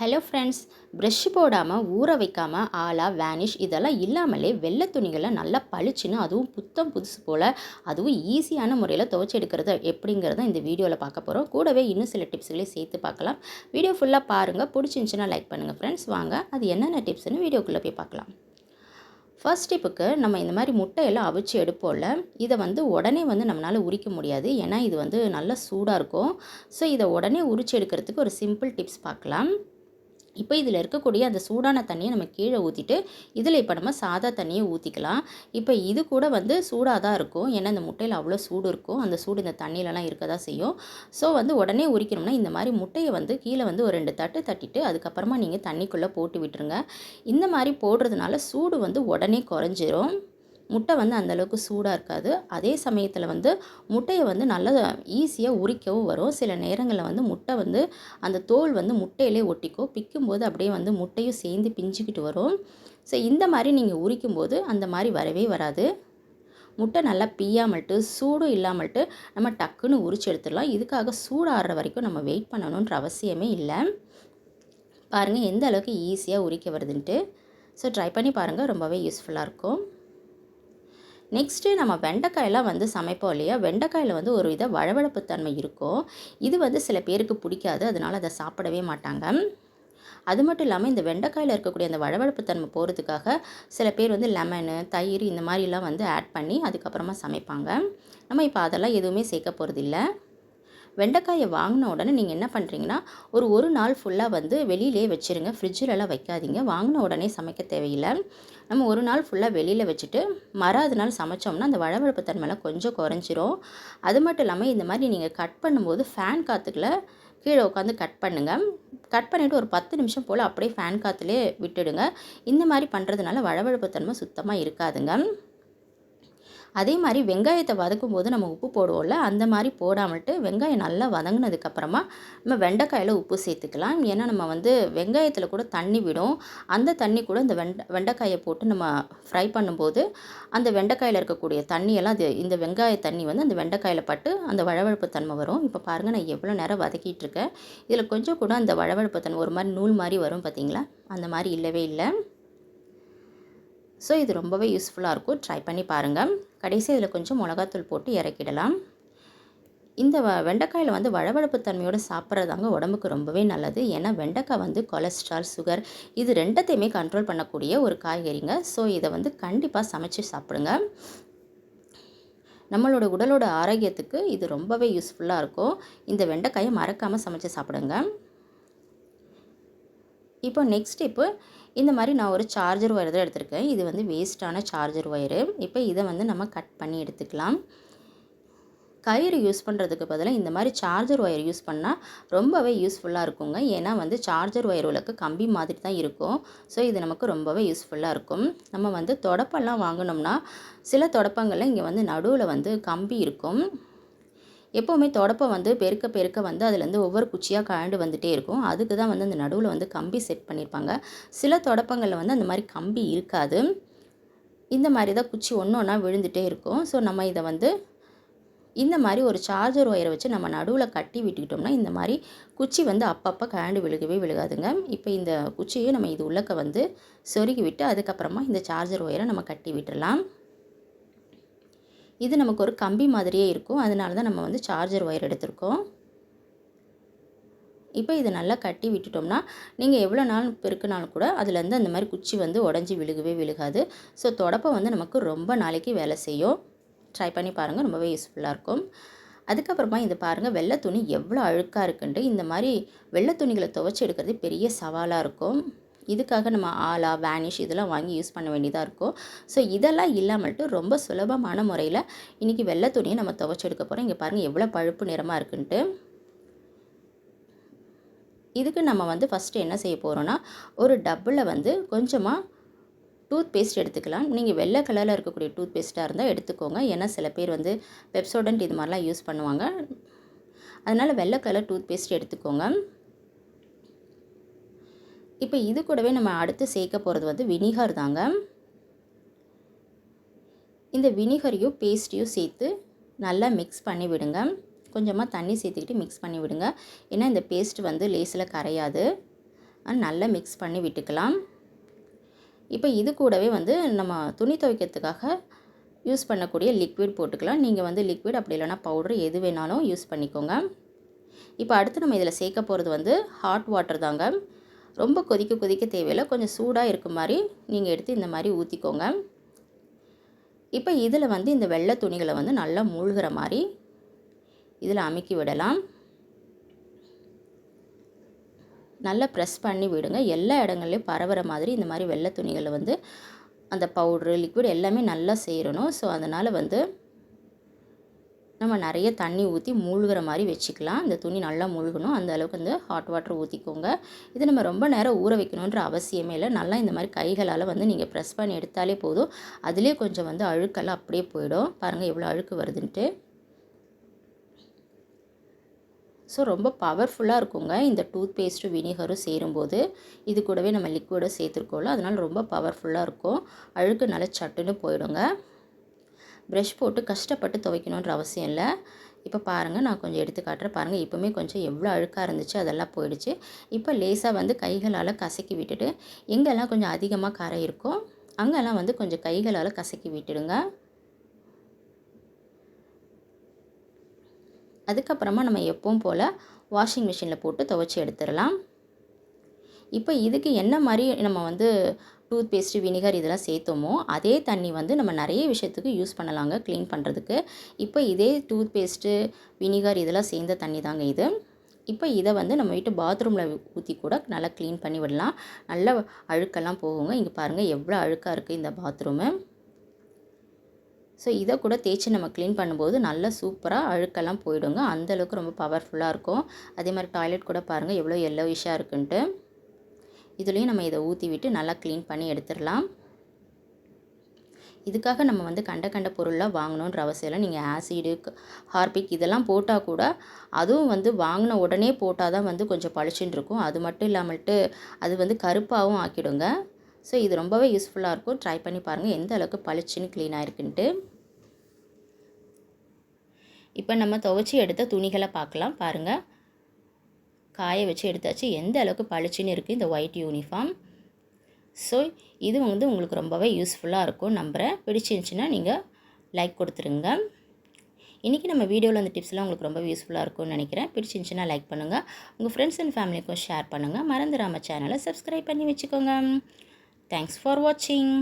Hello friends brush போடாமல் ஊற வைக்காமல் ஆலா வேனிஷ் இதெல்லாம் இல்லாமலே வெள்ளை துணிகளை நல்லா பளிச்சுன்னு அதுவும் புத்தம் புதுசு போல் அதுவும் ஈஸியான முறையில் துவைச்சி எடுக்கிறது எப்படிங்கிறத இந்த வீடியோவில் பார்க்க போகிறோம் கூடவே இன்னும் சில டிப்ஸ்களையும் சேர்த்து பார்க்கலாம். வீடியோ ஃபுல்லாக பாருங்கள் பிடிச்சிருந்துச்சின்னா லைக் பண்ணுங்கள் ஃப்ரெண்ட்ஸ் வாங்க அது என்னென்ன டிப்ஸ்னு வீடியோக்குள்ளே போய் பார்க்கலாம். ஃபர்ஸ்ட் டிப்புக்கு நம்ம இந்த மாதிரி முட்டையெல்லாம் அவிச்சு எடுப்போம்ல இதை வந்து உடனே வந்து நம்மளால் உரிக்க முடியாது. ஏன்னா இது வந்து நல்லா சூடாக இருக்கும். ஸோ இதை உடனே உரிச்சு எடுக்கிறதுக்கு ஒரு சிம்பிள் டிப்ஸ் பார்க்கலாம். இப்போ இதில் இருக்கக்கூடிய அந்த சூடான தண்ணியை நம்ம கீழே ஊற்றிட்டு இதில் இப்போ நம்ம சாதா தண்ணியை ஊற்றிக்கலாம் இப்போ இது கூட வந்து சூடாக தான் இருக்கும். ஏன்னா இந்த முட்டையில் அவ்வளோ சூடு இருக்கும். அந்த சூடு இந்த தண்ணியிலலாம் இருக்க தான் செய்யும். ஸோ வந்து உடனே உரிக்கணும்னா இந்த மாதிரி முட்டையை வந்து கீழே வந்து ஒரு ரெண்டு தட்டு தட்டிட்டு அதுக்கப்புறமா நீங்கள் தண்ணிக்குள்ளே போட்டு விட்டுருங்க. இந்த மாதிரி போடுறதுனால சூடு வந்து உடனே குறைஞ்சிரும். முட்டை வந்து அந்தளவுக்கு சூடாக இருக்காது. அதே சமயத்தில் வந்து முட்டையை வந்து நல்லா ஈஸியாக உரிக்கவும் வரும். சில நேரங்களில் வந்து முட்டை வந்து அந்த தோல் வந்து முட்டையிலே ஒட்டிக்கும் பிக்கும்போது அப்படியே வந்து முட்டையும் சேர்ந்து பிஞ்சிக்கிட்டு வரும். ஸோ இந்த மாதிரி நீங்கள் உரிக்கும்போது அந்த மாதிரி வரவே வராது. முட்டை நல்லா பியாமல்ட்டு சூடும் இல்லாமல்ட்டு நம்ம டக்குன்னு உரிச்சு எடுத்துடலாம். இதுக்காக சூடாடுற வரைக்கும் நம்ம வெயிட் பண்ணணுன்ற அவசியமே இல்லை. பாருங்கள் எந்த அளவுக்கு ஈஸியாக உரிக்க வருதுன்ட்டு. ஸோ ட்ரை பண்ணி பாருங்கள் ரொம்பவே யூஸ்ஃபுல்லாக இருக்கும். நெக்ஸ்ட்டு நம்ம வெண்டைக்காயெல்லாம் வந்து சமைப்போம் இல்லையா? வெண்டைக்காயில் வந்து ஒரு வித வழவழப்பு தன்மை இருக்கும். இது வந்து சில பேருக்கு பிடிக்காது. அதனால் அதை சாப்பிடவே மாட்டாங்க. அது மட்டும் இல்லாமல் இந்த வெண்டைக்காயில் இருக்கக்கூடிய அந்த வழவழப்பு தன்மை போகிறதுக்காக சில பேர் வந்து லெமனு தயிர் இந்த மாதிரிலாம் வந்து ஆட் பண்ணி அதுக்கப்புறமா சமைப்பாங்க. நம்ம இப்போ அதெல்லாம் எதுவுமே சேர்க்க போகிறதில்ல வெண்டைக்காயை வாங்கின உடனே நீங்கள் என்ன பண்ணுறீங்கன்னா ஒரு ஒரு நாள் ஃபுல்லாக வந்து வெளியிலே வச்சுருங்க. ஃப்ரிட்ஜிலலாம் வைக்காதீங்க. வாங்கின உடனே சமைக்க தேவையில்லை. நம்ம ஒரு நாள் ஃபுல்லாக வெளியில் வச்சுட்டு மறாவது நாள் சமைச்சோம்னா அந்த வழவழப்பு தன்மைலாம் கொஞ்சம் குறைஞ்சிரும். அது மட்டும் இல்லாமல் இந்த மாதிரி நீங்கள் கட் பண்ணும்போது ஃபேன் காற்றுக்குள்ள கீழே உட்காந்து கட் பண்ணுங்கள் கட் பண்ணிவிட்டு ஒரு பத்து நிமிஷம் போல் அப்படியே ஃபேன் காற்றுலேயே விட்டுடுங்க. இந்த மாதிரி பண்ணுறதுனால வழவழப்பு தன்மை சுத்தமாக இருக்காதுங்க. அதே மாதிரி வெங்காயத்தை வதக்கும் போது நம்ம உப்பு போடுவோம்ல அந்த மாதிரி போடாமட்டு வெங்காயம் நல்லா வதங்கினதுக்கப்புறமா நம்ம வெண்டைக்காயில் உப்பு சேர்த்துக்கலாம். ஏன்னா நம்ம வந்து வெங்காயத்தில் கூட தண்ணி விடும். அந்த தண்ணி கூட இந்த வெண்டை வெண்டைக்காயை போட்டு நம்ம ஃப்ரை பண்ணும்போது அந்த வெண்டைக்காயில் இருக்கக்கூடிய தண்ணியெல்லாம் அது இந்த வெங்காய தண்ணி வந்து அந்த வெண்டைக்காயில் பட்டு அந்த வழவழப்பு தன்மை வரும். இப்போ பாருங்கள் நான் எவ்வளோ நேரம் வதக்கிட்டு இருக்கேன். இதில் கொஞ்சம் கூட அந்த வழவழப்பு தன்மை ஒரு மாதிரி நூல் மாதிரி வரும் பார்த்தீங்களா அந்த மாதிரி இல்லவே இல்லை. ஸோ இது ரொம்பவே யூஸ்ஃபுல்லாக இருக்கும். ட்ரை பண்ணி பாருங்கள் கடைசி இதில் கொஞ்சம் மிளகாத்தூள் போட்டு இறக்கிடலாம். இந்த வ வெண்டைக்காயில் வந்து வழவழப்பு தன்மையோடு சாப்பிட்றதாங்க உடம்புக்கு ரொம்பவே நல்லது. ஏன்னா வெண்டைக்காய் வந்து கொலஸ்ட்ரால் சுகர் இது ரெண்டத்தையுமே கண்ட்ரோல் பண்ணக்கூடிய ஒரு காய்கறிங்க. ஸோ இதை வந்து கண்டிப்பாக சமைச்சு சாப்பிடுங்க. நம்மளோட உடலோட ஆரோக்கியத்துக்கு இது ரொம்பவே யூஸ்ஃபுல்லாக இருக்கும். இந்த வெண்டைக்காயை மறக்காமல் சமைச்சு சாப்பிடுங்க. இப்போ நெக்ஸ்ட் இப்போ இந்த மாதிரி நான் ஒரு சார்ஜர் ஒயர் தான் எடுத்திருக்கேன். இது வந்து வேஸ்ட்டான சார்ஜர் ஒயரு இப்போ இதை வந்து நம்ம கட் பண்ணி எடுத்துக்கலாம். கயிறு யூஸ் பண்ணுறதுக்கு பதிலாக இந்த மாதிரி சார்ஜர் ஒயர் யூஸ் பண்ணால் ரொம்பவே யூஸ்ஃபுல்லாக இருக்குங்க. ஏன்னா வந்து சார்ஜர் ஒயர் உலக்கு கம்பி மாதிரி தான் இருக்கும். ஸோ இது நமக்கு ரொம்பவே யூஸ்ஃபுல்லாக இருக்கும். நம்ம வந்து தொடப்பெல்லாம் வாங்கினோம்னா சில தொடப்பங்களில் இங்கே வந்து நடுவில் வந்து கம்பி இருக்கும். எப்போவுமே தொடப்பை வந்து பெருக்க பெருக்க வந்து அதுலேருந்து ஒவ்வொரு குச்சியாக கழண்டு வந்துகிட்டே இருக்கும். அதுக்கு தான் வந்து அந்த நடுவில் வந்து கம்பி செட் பண்ணியிருப்பாங்க சில தொடப்பங்களில் வந்து அந்த மாதிரி கம்பி இருக்காது. இந்த மாதிரி தான் குச்சி ஒன்று ஒன்றா விழுந்துகிட்டே இருக்கும். ஸோ நம்ம இதை வந்து இந்த மாதிரி ஒரு சார்ஜர் ஒயரை வச்சு நம்ம நடுவில் கட்டி விட்டுக்கிட்டோம்னா இந்த மாதிரி குச்சி வந்து அப்பப்போ கழண்டு விழுகவே விழுகாதுங்க. இப்போ இந்த குச்சியை நம்ம இது உள்ளக்க வந்து சொருகி விட்டு அதுக்கப்புறமா இந்த சார்ஜர் ஒயரை நம்ம கட்டி விட்டுடலாம் இது நமக்கு ஒரு கம்பி மாதிரியே இருக்கும். அதனால தான் நம்ம வந்து சார்ஜர் ஒயர் எடுத்திருக்கோம். இப்போ இதை நல்லா கட்டி விட்டுட்டோம்னா நீங்கள் எவ்வளோ நாள் பெருக்கினாலும் கூட அதுலேருந்து அந்த மாதிரி குச்சி வந்து உடஞ்சி விழுகவே விழுகாது. ஸோ தொடப்பம் வந்து நமக்கு ரொம்ப நாளைக்கு வேலை செய்யும். ட்ரை பண்ணி பாருங்கள் ரொம்பவே யூஸ்ஃபுல்லாக இருக்கும். அதுக்கப்புறமா இது பாருங்கள் வெள்ளை துணி எவ்வளோ அழுக்காக இருக்குன்ட்டு. இந்த மாதிரி வெள்ளை துணிகளை துவைச்சி எடுக்கிறது பெரிய சவாலாக இருக்கும். இதுக்காக நம்ம ஆலா வேனிஷ் இதெல்லாம் வாங்கி யூஸ் பண்ண வேண்டியதாக இருக்கும். ஸோ இதெல்லாம் இல்லாமல்ட்டு ரொம்ப சுலபமான முறையில் இன்றைக்கி வெள்ளை துணியை நம்ம துவைச்சி எடுக்க போகிறோம் இங்கே பாருங்கள் எவ்வளோ பழுப்பு நிறமாக இருக்குன்ட்டு. இதுக்கு நம்ம வந்து ஃபஸ்ட்டு என்ன செய்ய போகிறோன்னா ஒரு டப்பில் வந்து கொஞ்சமாக டூத் பேஸ்ட் எடுத்துக்கலாம். நீங்கள் வெள்ளை கலரில் இருக்கக்கூடிய டூத் பேஸ்ட்டாக இருந்தால் எடுத்துக்கோங்க. ஏன்னா சில பேர் வந்து பெப்சோடன்ட் இது மாதிரிலாம் யூஸ் பண்ணுவாங்க. அதனால் வெள்ளை கலர் டூத் பேஸ்ட் எடுத்துக்கோங்க. இப்போ இது கூடவே நம்ம அடுத்து சேர்க்க போகிறது வந்து வினிகர் தாங்க. இந்த வினிகரையும் பேஸ்ட்டையும் சேர்த்து நல்லா மிக்ஸ் பண்ணி விடுங்க. கொஞ்சமாக தண்ணி சேர்த்துக்கிட்டு மிக்ஸ் பண்ணி விடுங்க. ஏன்னா இந்த பேஸ்ட் வந்து லேஸில் கரையாது. நல்லா மிக்ஸ் பண்ணி விட்டுக்கலாம். இப்போ இது கூடவே வந்து நம்ம துணி துவைக்கிறதுக்காக யூஸ் பண்ணக்கூடிய லிக்விட் போட்டுக்கலாம். நீங்கள் வந்து லிக்விட் அப்படி இல்லைனா பவுட்ரு எது வேணாலும் யூஸ் பண்ணிக்கோங்க. இப்போ அடுத்து நம்ம இதில் சேர்க்க போகிறது வந்து ஹாட் வாட்டர் தாங்க. ரொம்ப கொதிக்க கொதிக்க தேவையில்லை. கொஞ்சம் சூடாக இருக்க மாதிரி நீங்கள் எடுத்து இந்த மாதிரி ஊற்றிக்கோங்க இப்போ இதில் வந்து இந்த வெள்ளை துணிகளை வந்து நல்லா மூழ்கிற மாதிரி இதில் அமுக்கி விடலாம். நல்லா ப்ரெஸ் பண்ணி விடுங்க. எல்லா இடங்கள்லையும் பரவுற மாதிரி இந்த மாதிரி வெள்ளை துணிகளை வந்து அந்த பவுட்ரு லிக்விட் எல்லாமே நல்லா சேரணும். ஸோ அதனால் வந்து நம்ம நிறைய தண்ணி ஊற்றி மூழ்கிற மாதிரி வச்சுக்கலாம். இந்த துணி நல்லா மூழ்கணும். அந்த அளவுக்கு வந்து ஹாட் வாட்டர் ஊற்றிக்கோங்க இது நம்ம ரொம்ப நேரம் ஊற வைக்கணுன்ற அவசியமே இல்லை. நல்லா இந்த மாதிரி கைகளால் வந்து நீங்கள் ப்ரெஸ் பண்ணி எடுத்தாலே போதும். அதுலேயே கொஞ்சம் வந்து அழுக்கெல்லாம் அப்படியே போயிடும். பாருங்கள் எவ்வளோ அழுக்கு வருதுன்ட்டு. ஸோ ரொம்ப பவர்ஃபுல்லாக இருக்குங்க. இந்த டூத் பேஸ்ட்டு வினிகரும் சேரும்போது. இது கூடவே நம்ம லிக்விடும் சேர்த்துருக்கோம்ல. அதனால் ரொம்ப பவர்ஃபுல்லாக இருக்கும். அழுக்கு நல்லா சட்டுன்னு போயிடுங்க. ப்ரெஷ் போட்டு கஷ்டப்பட்டு துவைக்கணுன்ற அவசியம் இல்லை. இப்போ பாருங்கள் நான் கொஞ்சம் எடுத்து காட்டுறேன். பாருங்கள் இப்போவுமே கொஞ்சம் எவ்வளோ அழுக்காக இருந்துச்சு அதெல்லாம் போயிடுச்சு. இப்போ லேசாக வந்து கைகளால் கசக்கி விட்டுட்டு எங்கெல்லாம் கொஞ்சம் அதிகமாக கரை இருக்கோ அங்கெல்லாம் வந்து கொஞ்சம் கைகளால் கசக்கி விட்டுடுங்க. அதுக்கப்புறமா நம்ம எப்பவும் போல் வாஷிங் மிஷினில் போட்டு துவைச்சி எடுத்துடலாம். இப்போ இதுக்கு என்ன மாதிரி நம்ம வந்து டூத் பேஸ்ட்டு வினிகர் இதெல்லாம் சேர்த்தோமோ அதே தண்ணி வந்து நம்ம நிறைய விஷயத்துக்கு யூஸ் பண்ணலாங்க க்ளீன் பண்ணுறதுக்கு இப்போ இதே டூத் பேஸ்ட்டு வினிகர் இதெல்லாம் சேர்ந்த தண்ணி தாங்க இது. இப்போ இதை வந்து நம்ம வீட்டு பாத்ரூமில் ஊற்றி கூட நல்லா க்ளீன் பண்ணி விடலாம். நல்ல அழுக்கெல்லாம் போகுங்க. இங்கே பாருங்கள் எவ்வளோ அழுக்காக இருக்குது இந்த பாத்ரூமு. ஸோ இதை கூட தேய்ச்சி நம்ம க்ளீன் பண்ணும்போது நல்லா சூப்பராக அழுக்கெல்லாம் போயிடுங்க. அந்தளவுக்கு ரொம்ப பவர்ஃபுல்லாக இருக்கும். அதே மாதிரி டாய்லெட் கூட பாருங்கள் எவ்வளோ எல்லோ விஷயாக இருக்குன்ட்டு. இதுலேயும் நம்ம இதை ஊற்றி விட்டு நல்லா க்ளீன் பண்ணி எடுத்துடலாம். இதுக்காக நம்ம வந்து கண்ட கண்ட பொருளாக வாங்கணுன்ற அவசியம் இல்லை. நீங்கள் ஆசிடு ஹார்பிக் இதெல்லாம் போட்டால் கூட அதுவும் வந்து வாங்கின உடனே போட்டால் தான் வந்து கொஞ்சம் பளிச்சுன்னு இருக்கும். அது மட்டும் இல்லாமல்ட்டு அது வந்து கருப்பாகவும் ஆக்கிடுங்க. ஸோ இது ரொம்பவே யூஸ்ஃபுல்லாக இருக்கும். ட்ரை பண்ணி பாருங்கள் எந்த அளவுக்கு பளிச்சுன்னு க்ளீனாக இருக்குன்ட்டு இப்போ நம்ம துவைச்சி எடுத்த துணிகளை பார்க்கலாம். பாருங்கள் காய வச்சு எடுத்தாச்சு. எந்த அளவுக்கு பளிச்சுன்னு இருக்குது இந்த ஒயிட் யூனிஃபார்ம் ஸோ இது வந்து உங்களுக்கு ரொம்பவே யூஸ்ஃபுல்லாக இருக்கும். நம்புகிறேன் பிடிச்சிருந்துச்சின்னா நீங்கள் லைக் கொடுத்துருங்க. இன்றைக்கி நம்ம வீடியோவில் அந்த டிப்ஸ்லாம் உங்களுக்கு ரொம்ப யூஸ்ஃபுல்லாக இருக்கும்னு நினைக்கிறேன். பிடிச்சிருந்துச்சின்னா லைக் பண்ணுங்கள் உங்கள் ஃப்ரெண்ட்ஸ் அண்ட் ஃபேமிலிக்கும் ஷேர் பண்ணுங்கள் மறந்துடாமல் சேனலை சப்ஸ்கிரைப் பண்ணி வச்சுக்கோங்க. தேங்க்ஸ் ஃபார் வாட்சிங்